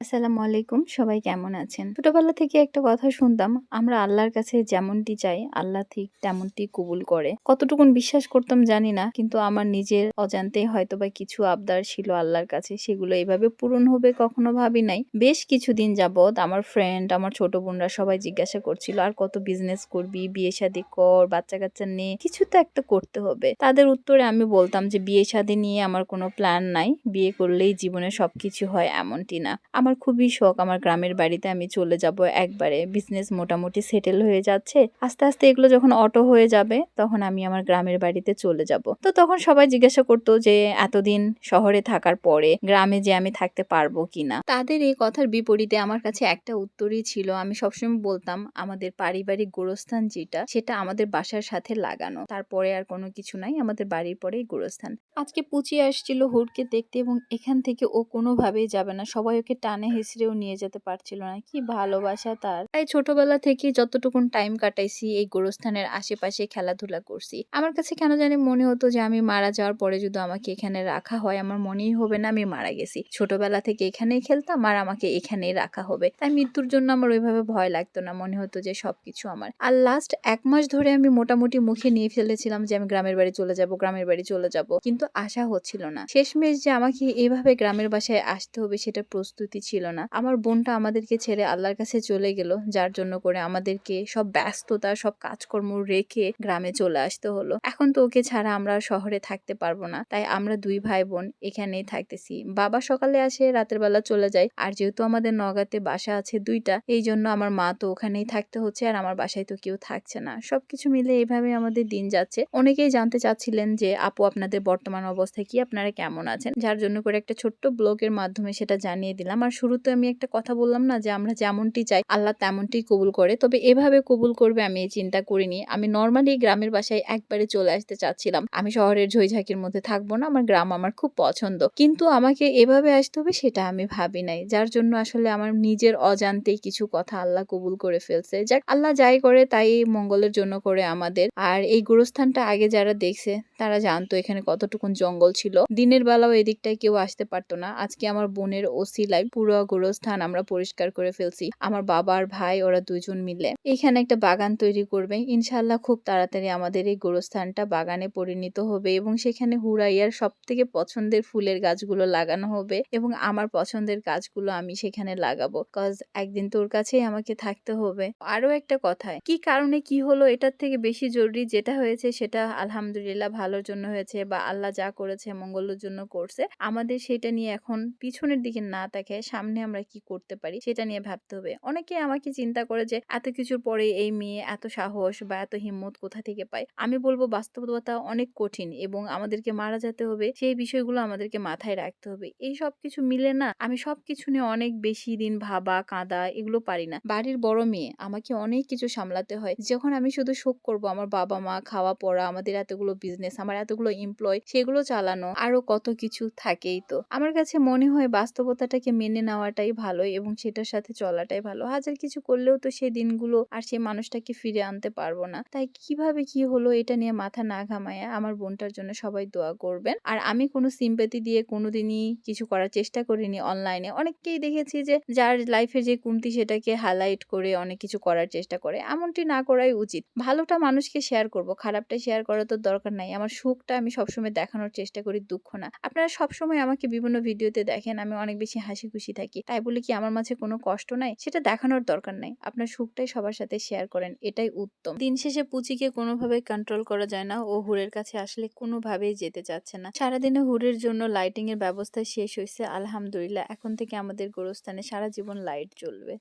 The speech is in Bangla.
আসসালামু আলাইকুম, সবাই কেমন আছেন? ছোটবেলা থেকে একটা কথা শুনতাম, আমরা আল্লাহর কাছে যেমনটি চাই, আল্লাহ ঠিক তেমনটি কবুল করে। কতটুকুন বিশ্বাস করতাম জানি না, কিন্তু আমার নিজের অজান্তেই হয়তো বা কিছু আবদার ছিল আল্লাহর কাছে, সেগুলো এভাবে পূরণ হবে কখনো ভাবি নাই। বেশ কিছুদিন যাবৎ আমার ফ্রেন্ড আমার ছোট বোনরা সবাই জিজ্ঞাসা করছিল, আর কত বিজনেস করবি? বিয়ে শাদী কর বাচ্চা কাচ্চা নিয়ে কিছু তো একটা করতে হবে। তাদের উত্তরে আমি বলতাম যে, বিয়ে শাদী নিয়ে আমার কোনো প্ল্যান নাই, বিয়ে করলেই জীবনে সবকিছু হয় এমনটি না। আমার খুবই শখ। আমার গ্রামের বাড়িতে আমি চলে যাব একবারে। বিজনেস মোটামুটি সেটেল হয়ে যাচ্ছে। আস্তে আস্তে এগুলো যখন অটো হয়ে যাবে, তখন আমি আমার গ্রামের বাড়িতে চলে যাব। তো তখন সবাই জিজ্ঞাসা করতো যে, এতদিন শহরে থাকার পরে গ্রামে যে আমি থাকতে পারব কিনা? তাদের এই কথার বিপরীতে আমার কাছে একটা উত্তরই ছিল। আমি সবসময় বলতাম, আমাদের পারিবারিক গোরস্থান যেটা, সেটা আমাদের বাসার সাথে লাগানো। তারপরে আর কোনো কিছু নাই, আমাদের বাড়ির পরেই গোরস্থান। আজকে পুচি আসছিল হুড়কে দেখতে এবং এখান থেকে ও কোনোভাবেই যাবে না। সবাই ওকে টানে হেসড়েও নিয়ে যেতে পারছিল না। কি ভালোবাসা তার। তাই ছোটবেলা থেকে যতটুকুন টাইম কাটাইছি, এই গোরস্থানের আশেপাশে খেলাধুলা করছি। আমার কাছে কেন জানি মনে হতো যে আমি মারা যাওয়ার পরে যদি আমাকে এখানে রাখা হয়, আমার মনেই হবে না আমি মারা গেছি। ছোটবেলা থেকে এখানেই খেলতাম আর আমাকে এখানেই রাখা হবে। তাই মৃত্যুর জন্য আমার ওইভাবে ভয় লাগতো না, মনে হতো যে সবকিছু আমার। আর লাস্ট এক মাস ধরে আমি মোটামুটি মুখে নিয়ে ফেলেছিলাম যে আমি গ্রামের বাড়ি চলে যাব, গ্রামের বাড়ি চলে যাব। কিন্তু আশা হচ্ছিল না। শেষমেশ যে আমাকে এভাবে গ্রামের বাসায় আসতে হবে সেটা প্রস্তুতি ছিল না। আমার বোনটা আমাদেরকে ছেড়ে আল্লাহর কাছে চলে গেল, যার জন্য করে আমাদেরকে সব ব্যস্ততা, সব কাজকর্ম রেখে গ্রামে চলে আসতে হলো। এখন তো ওকে ছাড়া আমরা শহরে থাকতে পারব না, তাই আমরা দুই ভাই বোন এখানেই থাকতেছি। বাবা সকালে আসে, রাতের বেলা চলে যায়, আর যেহেতু আমাদের নগাতে বাসা আছে দুইটা, এই জন্য আমার মা তো ওখানেই থাকতে হচ্ছে, আর আমার বাসায় তো কেউ থাকছে না। সবকিছু মিলে এইভাবে আমাদের দিন যাচ্ছে। অনেকেই জানতে চাচ্ছিলেন যে, আপু, আপনাদের বর্তমান অবস্থায় কি? আপনারা কেমন আছেন? যার জন্য করে একটা ছোট্ট ব্লগের মাধ্যমে সেটা জানিয়ে দিলাম। আর শুরুতে আমি একটা কথা বললাম না যে আমরা যেমনটি চাই, আল্লাহ তেমনটি কবুল করে। তবে এভাবে কবুল করবে আমি এই চিন্তা করিনি। আমি নর্মালি গ্রামের বাসায় একবারে চলে আসতে চাচ্ছিলাম। আমি শহরের ঝইঝাঁকির মধ্যে থাকব না, আমার গ্রাম আমার খুব পছন্দ। কিন্তু আমাকে এভাবে আসতে হবে সেটা আমি ভাবি নাই। যার জন্য আসলে আমার নিজের অজান্তেই কিছু কথা আল্লাহ কবুল করে ফেলছে। যাক, আল্লাহ যাই করে তাই মঙ্গলের জন্য করে আমাদের। আর এই গোরস্থানটা আগে যারা দেখছে, তারা জানতো এখানে কতটুকুন জঙ্গল ছিল। দিনের বেলাও এদিকটায় কেউ আসতে পারতো না। আজকে আমার বোনের ওসিলাই পুরো গোরস্থান আমরা পরিষ্কার করে ফেলছি। আমার বাবার ভাই, ওরা দুজন মিলে। এখানে একটা বাগান তৈরি করবে। ইনশাল্লাহ খুব তাড়াতাড়ি আমাদের এই গোরস্থানটা বাগানে পরিণত হবে এবং সেখানে হুরাইয়ার সব থেকে পছন্দের ফুলের গাছগুলো লাগানো হবে এবং আমার পছন্দের গাছগুলো আমি সেখানে লাগাবো। কজ একদিন তোর কাছেই আমাকে থাকতে হবে। আরও একটা কথায় কি কারণে কি হলো এটার থেকে বেশি জরুরি যেটা হয়েছে সেটা আলহামদুলিল্লাহ ভালোর জন্য হয়েছে বা আল্লাহ যা করেছে মঙ্গলের জন্য করছে। আমাদের সেটা নিয়ে এখন পিছনের দিকে না তাকে সামনে আমরা কি করতে পারি সেটা নিয়ে ভাবতে হবে। অনেকে আমাকে চিন্তা করে যে, এত কিছুর পরে এই মেয়ে এত সাহস বা এত হিম্মত কোথা থেকে পায়? আমি বলব, বাস্তবতা অনেক কঠিন এবং আমাদেরকে মারা যেতে হবে। সেই বিষয়গুলো আমাদেরকে মাথায় রাখতে হবে। এই সব কিছু মিলে না আমি সব কিছু নিয়ে অনেক বেশি দিন ভাবা, কাঁদা এগুলো পারি না। বাড়ির বড় মেয়ে আমাকে অনেক কিছু সামলাতে হয়। যখন আমি শুধু শোক করব, আমার বাবা মা, খাওয়া পড়া, আমাদের এতগুলো বিজনেস আমার এতগুলো এমপ্লয় সেগুলো চালানো, আরও কত কিছু থাকেই তো। আমার কাছে মনে হয় বাস্তবতাটাকে মেনে নেওয়াটাই ভালো এবং সেটার সাথে চলাটাই ভালো। হাজার কিছু করলেও তো সেই দিনগুলো আর সেই মানুষটাকে ফিরে আনতে পারব না। তাই কীভাবে কি হলো এটা নিয়ে মাথা না ঘামায় আমার বোনটার জন্য সবাই দোয়া করবেন। আর আমি কোনো সিম্পেতি দিয়ে কোনোদিনই কিছু করার চেষ্টা করিনি অনলাইনে অনেককেই দেখেছি যে যার লাইফে যে কমতি সেটাকে হাইলাইট করে অনেক কিছু করার চেষ্টা করে। এমনটি না করাই উচিত। ভালোটা মানুষকে শেয়ার করব খারাপটা শেয়ার করা তো দরকার নাই। আমার সুখটা আমি সবসময় দেখানোর চেষ্টা করি, দুঃখ না। আপনারা সবসময় আমাকে বিভিন্ন ভিডিওতে দেখেন, আমি অনেক বেশি হাসি খুশি থাকি। তাই বলে কি আমার মাঝে কোনো কষ্ট নাই? সেটা দেখানোর দরকার নাই। আপনার সুখটাই সবার সাথে শেয়ার করেন, এটাই উত্তম। দিন শেষে পুচিকে কোনোভাবে কন্ট্রোল করা যায় না ও হুরের কাছে আসলে কোনোভাবেই যেতে চাচ্ছে না। সারাদিনে হুরের জন্য লাইটিং এর ব্যবস্থা শেষ হয়েছে আলহামদুলিল্লাহ। এখন থেকে আমাদের গোরস্থানে সারা জীবন লাইট জ্বলবে।